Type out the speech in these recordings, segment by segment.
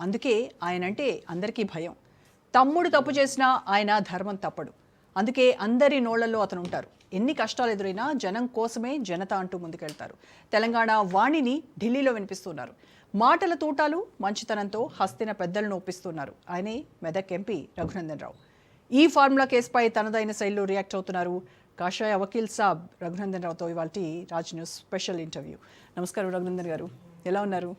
అందుకే ఆయన అంటే అందరికీ భయం. తమ్ముడు తప్పు చేసినా ఆయన ధర్మం తప్పడు. అందుకే అందరి నోళ్ళలో అతను ఉంటారు ఎన్ని కష్టాలు ఎదురైనా జనం కోసమే జనత అంటూ ముందుకెళ్తారు. తెలంగాణ వాణిని ఢిల్లీలో వినిపిస్తున్నారు. మాటల తూటాలు మంచితనంతో హస్తిన పెద్దలను ఒప్పిస్తున్నారు. ఆయనే మెదక్ ఎంపీ రఘునందన్ రావు ఈ ఫార్ములా కేసుపై తనదైన శైలిలో రియాక్ట్ అవుతున్నారు కాషాయ వకీల్ సాబ్ రఘునందన్ రావుతో ఇవాళ రాజ్ న్యూస్ స్పెషల్ ఇంటర్వ్యూ. నమస్కారం రఘునందన్ గారు. ఎలా ఉన్నారు?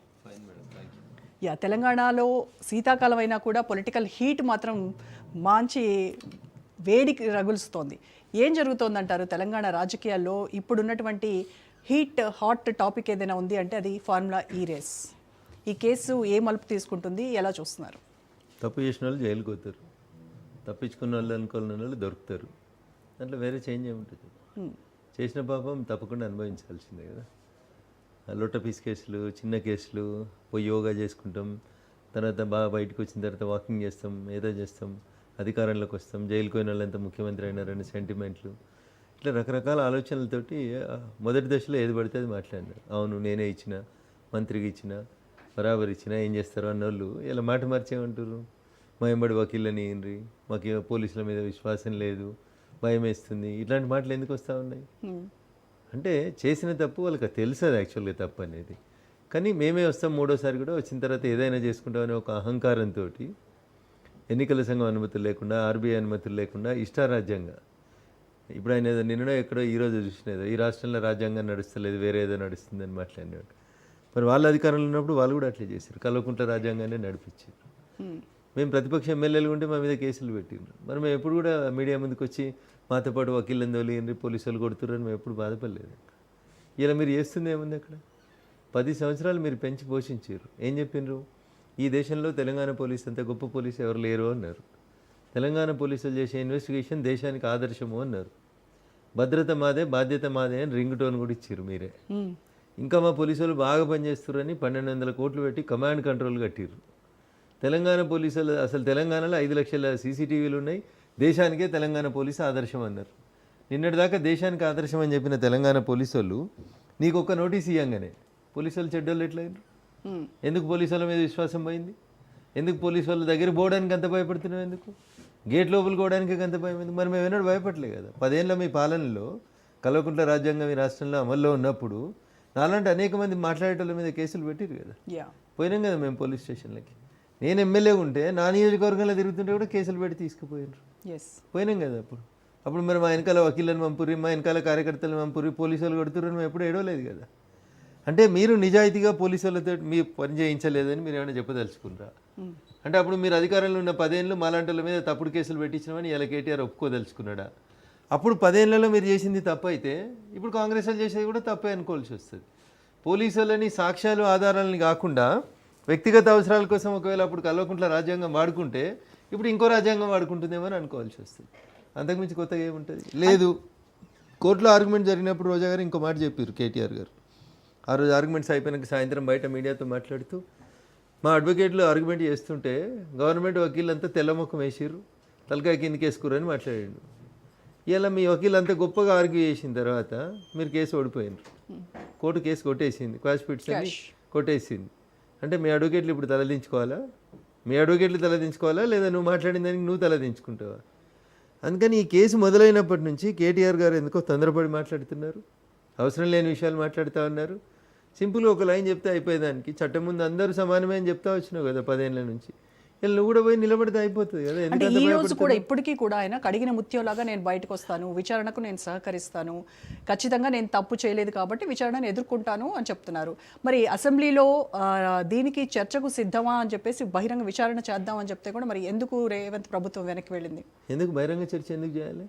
యా తెలంగాణలో శీతాకాలం అయినా కూడా పొలిటికల్ హీట్ మాత్రం మంచి వేడికి రగులుస్తోంది. ఏం జరుగుతోందంటారు? తెలంగాణ రాజకీయాల్లో ఇప్పుడున్నటువంటి హీట్ హాట్ టాపిక్ ఏదైనా ఉంది అంటే అది ఫార్ములా ఈ రేస్. ఈ కేసు ఏ మలుపు తీసుకుంటుంది? ఎలా చూస్తున్నారు? తప్పు చేసిన వాళ్ళు జైలుకి పోతారు. తప్పించుకున్న వాళ్ళు అనుకున్న వాళ్ళు దొరుకుతారు. దాంట్లో వేరే చేంజ్ ఏముంటుంది? చేసిన పాపం తప్పకుండా అనుభవించాల్సిందే కదా. ఆ లొట్ట పీస్ కేసులు చిన్న కేసులు పోయి యోగా చేసుకుంటాం. తర్వాత బాగా బయటకు వచ్చిన తర్వాత వాకింగ్ చేస్తాం ఏదో చేస్తాం అధికారంలోకి వస్తాం. జైలుకి పోయిన వాళ్ళు ఎంత ముఖ్యమంత్రి అయినారని సెంటిమెంట్లు. ఇట్లా రకరకాల ఆలోచనలతోటి మొదటి దశలో ఏది పడితే అది మాట్లాడినారు అవును నేనే ఇచ్చిన మంత్రికి ఇచ్చిన బరాబర్ ఇచ్చిన ఏం చేస్తారు అన్నోళ్ళు ఇలా మాట మార్చేమంటారు? మా ఎంబడి వకీళ్ళని ఏంరి మాకు పోలీసుల మీద విశ్వాసం లేదు భయం వేస్తుంది ఇట్లాంటి మాటలు ఎందుకు వస్తూ ఉన్నాయి? అంటే చేసిన తప్పు వాళ్ళకి తెలుసు అది యాక్చువల్గా తప్పు అనేది కానీ మేమే వస్తాం మూడోసారి కూడా వచ్చిన తర్వాత ఏదైనా చేసుకుంటామనే ఒక అహంకారంతో ఎన్నికల సంఘం అనుమతులు లేకుండా ఆర్బీఐ అనుమతులు లేకుండా ఇష్టారాజ్యంగా. ఇప్పుడు ఆయన ఏదో నిన్నడో ఎక్కడో ఈ రోజు చూసినదో ఈ రాష్ట్రంలో రాజ్యాంగం నడుస్తలేదు వేరే ఏదో నడుస్తుందని మాట్లాడినాడు మరి వాళ్ళ అధికారంలో ఉన్నప్పుడు వాళ్ళు కూడా అట్లే చేశారు. కల్వకుంట్ల రాజ్యాంగాన్ని నడిపించారు. మేము ప్రతిపక్ష ఎమ్మెల్యేలు ఉంటే మా మీద కేసులు పెట్టిండ్రు. మరి మేము ఎప్పుడు కూడా మీడియా ముందుకు వచ్చి మాతో పాటు వకీళ్ళని తోలిండ్రి పోలీసు వాళ్ళు కొడుతుర్రని మేము ఎప్పుడు బాధపడలేదు. ఇలా మీరు చేస్తుంది ఏముంది అక్కడ? పది సంవత్సరాలు మీరు పెంచి పోషించారు. ఏం చెప్పిండ్రు ఈ దేశంలో తెలంగాణ పోలీస్ అంత గొప్ప పోలీసు ఎవరు లేరు అన్నారు. తెలంగాణ పోలీసులు చేసే ఇన్వెస్టిగేషన్ దేశానికి ఆదర్శము అన్నారు. భద్రత మాదే బాధ్యత మాదే అని రింగ్ టోన్ కూడా ఇచ్చారు మీరే. ఇంకా మా పోలీసులు బాగా పనిచేస్తున్నారని పన్నెండు వందల కోట్లు పెట్టి కమాండ్ కంట్రోల్ కట్టిర్రు. తెలంగాణ పోలీసులు అసలు తెలంగాణలో ఐదు లక్షల సీసీటీవీలు ఉన్నాయి. దేశానికే తెలంగాణ పోలీసు ఆదర్శం అన్నారు. నిన్నటిదాకా దేశానికి ఆదర్శం అని చెప్పిన తెలంగాణ పోలీసు వాళ్ళు నీకు ఒక్క నోటీస్ ఇవ్వంగానే పోలీసు వాళ్ళు చెడ్డోళ్ళు ఎట్లయినారు. ఎందుకు పోలీసు వాళ్ళ మీద విశ్వాసం పోయింది? ఎందుకు పోలీసు వాళ్ళ దగ్గర పోవడానికి అంత భయపడుతున్నావు ఎందుకు? గేట్ లోపలికి పోవడానికి అంత భయం ఎందుకు? మరి మేము ఎన్నడూ భయపడలే కదా. పదేళ్ళ మీ పాలనలో కల్వకుంట్ల రాజ్యాంగం ఈ రాష్ట్రంలో అమల్లో ఉన్నప్పుడు నాలాంటి అనేక మంది మాట్లాడేటోళ్ళ మీద కేసులు పెట్టిరు కదా. పోయినాం కదా మేము పోలీస్ స్టేషన్లకి. నేను ఎమ్మెల్యే ఉంటే నా నియోజకవర్గంలో తిరుగుతుంటే కూడా కేసులు పెట్టి తీసుకుపోయినారు. ఎస్ పోయినాం కదా అప్పుడు. అప్పుడు మరి మా వెనకాల వకీళ్ళని పంపురి మా వెనకాల కార్యకర్తలను పంపురి పోలీసు వాళ్ళు కొడుతుర్రని మేము ఎప్పుడు ఏడవలేదు కదా. అంటే మీరు నిజాయితీగా పోలీసు వాళ్ళతో మీ పని చేయించలేదని మీరు ఏమైనా చెప్పదలుచుకున్నారా? అంటే అప్పుడు మీరు అధికారంలో ఉన్న పదేళ్ళు మాలాంటి వాళ్ళ మీద తప్పుడు కేసులు పెట్టించినామని ఇలా కేటీఆర్ ఒప్పుకోదలుచుకున్నాడా? అప్పుడు పదేళ్ళలో మీరు చేసింది తప్పు అయితే ఇప్పుడు కాంగ్రెస్ వాళ్ళు చేసేది కూడా తప్పే అనుకోవాల్సి వస్తుంది. పోలీసు వాళ్ళని సాక్ష్యాలు ఆధారాలని కాకుండా వ్యక్తిగత అవసరాల కోసం ఒకవేళ అప్పుడు కల్వకుంట్ల రాజ్యాంగం వాడుకుంటే ఇప్పుడు ఇంకో రాజ్యాంగం వాడుకుంటుందేమో అని అనుకోవాల్సి వస్తుంది. అంతకుమించి కొత్తగా ఏముంటుంది? లేదు. కోర్టులో ఆర్గ్యుమెంట్ జరిగినప్పుడు రోజా గారు ఇంకో మాట చెప్పారు కేటీఆర్ గారు. ఆ రోజు ఆర్గ్యుమెంట్స్ అయిపోయినాక సాయంత్రం బయట మీడియాతో మాట్లాడుతూ మా అడ్వకేట్లు ఆర్గ్యుమెంట్ చేస్తుంటే గవర్నమెంట్ వకీళ్ళంతా తెల్లముఖం వేసిర్రు తలకాయ కిందకి వేసుకురని మాట్లాడాడు. ఇలా మీ వకీల్ అంత గొప్పగా ఆర్గ్యూ చేసిన తర్వాత మీరు కేసు ఓడిపోయినారు కోర్టు కేసు కొట్టేసింది. క్వాష్ పిట్స్ అని కొట్టేసింది. అంటే మీ అడ్వకేట్లు ఇప్పుడు తలదించుకోవాలా? మీ అడ్వకేట్లు తలదించుకోవాలా? లేదా నువ్వు మాట్లాడిన దానికి నువ్వు తలదించుకుంటావా? అందుకని ఈ కేసు మొదలైనప్పటి నుంచి కేటీఆర్ గారు ఎందుకో తొందరపడి మాట్లాడుతున్నారు. అవసరం లేని విషయాలు మాట్లాడుతూ ఉన్నారు. సింపుల్గా ఒక లైన్ చెప్తే అయిపోయేదానికి. చట్టం ముందు అందరూ సమానమే అని చెప్తా వచ్చినావు కదా పదేళ్ళ నుంచి. నువ్వు కూడా పోయి నిలబడితే అయిపోతుంది కదా. అంటే ఈ రోజు కూడా ఇప్పటికీ కూడా ఆయన కడిగిన ముత్యంలాగా నేను బయటకు వస్తాను విచారణకు నేను సహకరిస్తాను ఖచ్చితంగా నేను తప్పు చేయలేదు కాబట్టి విచారణను ఎదుర్కొంటాను అని చెప్తున్నారు. మరి అసెంబ్లీలో దీనికి చర్చకు సిద్ధమా అని చెప్పేసి బహిరంగ విచారణ చేద్దాం అని చెప్తే కూడా మరి ఎందుకు రేవంత్ ప్రభుత్వం వెనక్కి వెళ్ళింది? ఎందుకు బహిరంగ చర్చ ఎందుకు చేయాలి.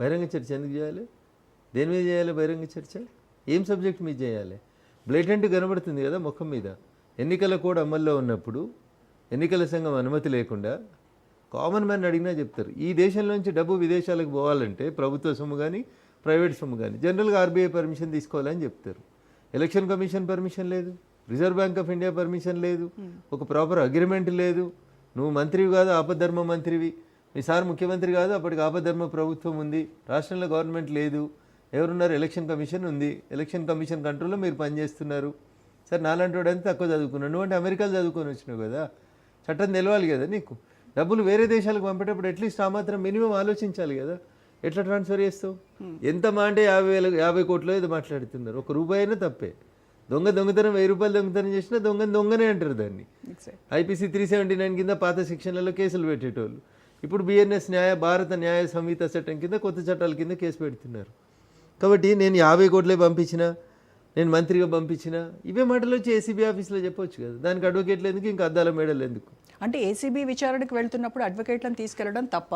బహిరంగ చర్చ ఎందుకు చేయాలి? దేని మీద చేయాలి బహిరంగ చర్చ? ఏం సబ్జెక్ట్ మీద చేయాలి? బ్లేటెంట్ కనబడుతుంది కదా ముఖం మీద. ఎన్నికల కోడ్ అమల్లో ఉన్నప్పుడు ఎన్నికల సంఘం అనుమతి లేకుండా కామన్ మ్యాన్ అడిగినా చెప్తారు. ఈ దేశంలోంచి డబ్బు విదేశాలకు పోవాలంటే ప్రభుత్వ సొమ్ము కానీ ప్రైవేట్ సొమ్ము కానీ జనరల్గా ఆర్బీఐ పర్మిషన్ తీసుకోవాలని చెప్తారు. ఎలక్షన్ కమిషన్ పర్మిషన్ లేదు. Reserve bank of India permission లేదు. ఒక ప్రాపర్ అగ్రిమెంట్ లేదు. నువ్వు మంత్రివి కాదు ఆపద్ధర్మ మంత్రివి. మీ సార్ ముఖ్యమంత్రి కాదు అప్పటికి ఆపద్ధర్మ ప్రభుత్వం ఉంది. రాష్ట్రంలో గవర్నమెంట్ లేదు. ఎవరున్నారు? ఎలక్షన్ కమిషన్ ఉంది. ఎలక్షన్ కమిషన్ కంట్రోల్లో మీరు పనిచేస్తున్నారు. సరే నాలాంటి అంతా తక్కువ చదువుకున్నాడు? నువ్వు అంటే అమెరికాలో చదువుకొని వచ్చినావు కదా. చట్టం తెలవాలి కదా నీకు? డబ్బులు వేరే దేశాలకు పంపేటప్పుడు అట్లీస్ట్ ఆ మాత్రం మినిమం ఆలోచించాలి కదా. ఎట్లా ట్రాన్స్ఫర్ చేస్తావు? ఎంత మా అంటే యాభై వేల యాభై కోట్లు ఏదో మాట్లాడుతున్నారు. ఒక రూపాయి అయినా తప్పే. దొంగ దొంగతనం వెయ్యి రూపాయలు దొంగతనం చేసినా దొంగ దొంగనే అంటారు దాన్ని. ఐపీసీ త్రీ సెవెంటీ నైన్ కింద పాత సెక్షన్లలో కేసులు పెట్టేటోళ్ళు. ఇప్పుడు బిఎన్ఎస్ న్యాయ భారత న్యాయ సంహిత చట్టం కింద కొత్త చట్టాల కింద కేసు పెడుతున్నారు. కాబట్టి నేను యాభై కోట్లే పంపించిన నేను మంత్రిగా పంపించిన? ఇవే మాటలు వచ్చి ఏసీబీ ఆఫీస్లో చెప్పొచ్చు కదా. దానికి అడ్వకేట్లు ఎందుకు? ఇంకా అద్దాల మేడలు ఎందుకు? అంటే ఏసీబీ విచారణకు వెళ్తున్నప్పుడు అడ్వకేట్లను తీసుకెళ్ళడం తప్ప.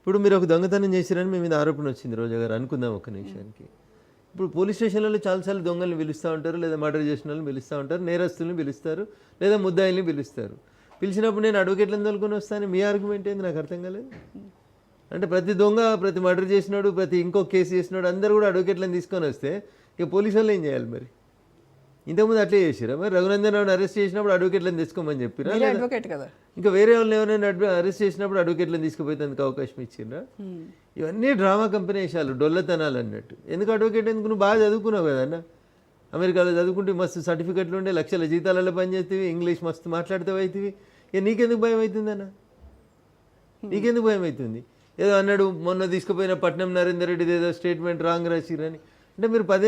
ఇప్పుడు మీరు ఒక దొంగతనం చేసిరని మీ మీద ఆరోపణ వచ్చింది రోజా గారు. అనుకుందాం ఒక నిమిషానికి. ఇప్పుడు పోలీస్ స్టేషన్లలో చాలాసార్లు దొంగల్ని పిలుస్తూ ఉంటారు లేదా మర్డర్ చేసిన వాళ్ళని పిలుస్తూ ఉంటారు నేరస్తుల్ని పిలుస్తారు లేదా ముద్దాయిల్ని పిలుస్తారు. పిలిచినప్పుడు నేను అడ్వకేట్లను తోలుకొని వస్తాను మీ ఆర్గ్యుమెంట్ ఏంది? నాకు అర్థం కాలేదు. అంటే ప్రతి దొంగ ప్రతి మర్డర్ చేసినాడు ప్రతి ఇంకో కేసు చేసినాడు అందరూ కూడా అడ్వకేట్లను తీసుకొని వస్తే ఇక పోలీసు వాళ్ళు ఏం చేయాలి మరి? ఇంతకుముందు అట్లే చేసిరా మరి రఘునందన్ రావుని అరెస్ట్ చేసినప్పుడు అడ్వకేట్లను తెచ్చుకోమని చెప్పిరా మీరే అడ్వకేట్ కదా. ఇంకా వేరే వాళ్ళని ఎవరైనా అరెస్ట్ చేసినప్పుడు అడ్వకేట్లను తీసుకుపోయేందుకు అవకాశం ఇచ్చిండ్రా ఇవన్నీ డ్రామా కంపెనీ వేసాలు డొల్లతనాలు అన్నట్టు. ఎందుకు అడ్వకేట్ ఎందుకు? నువ్వు బాగా చదువుకున్నావు కదన్న అమెరికాలో చదువుకుంటే మస్తు సర్టిఫికెట్లు ఉండే లక్షల జీతాలలో పనిచేస్తేవి ఇంగ్లీష్ మస్తు మాట్లాడుతావు అవుతుంది ఇక నీకెందుకు భయం అవుతుందన్న నీకెందుకు భయం అవుతుంది ఏదో అన్నాడు మొన్న తీసుకుపోయిన పట్నం నరేందర్ రెడ్డి ఏదో స్టేట్మెంట్ రాంగ్ రాసిరని అంటే మీరు పదేళ్ళు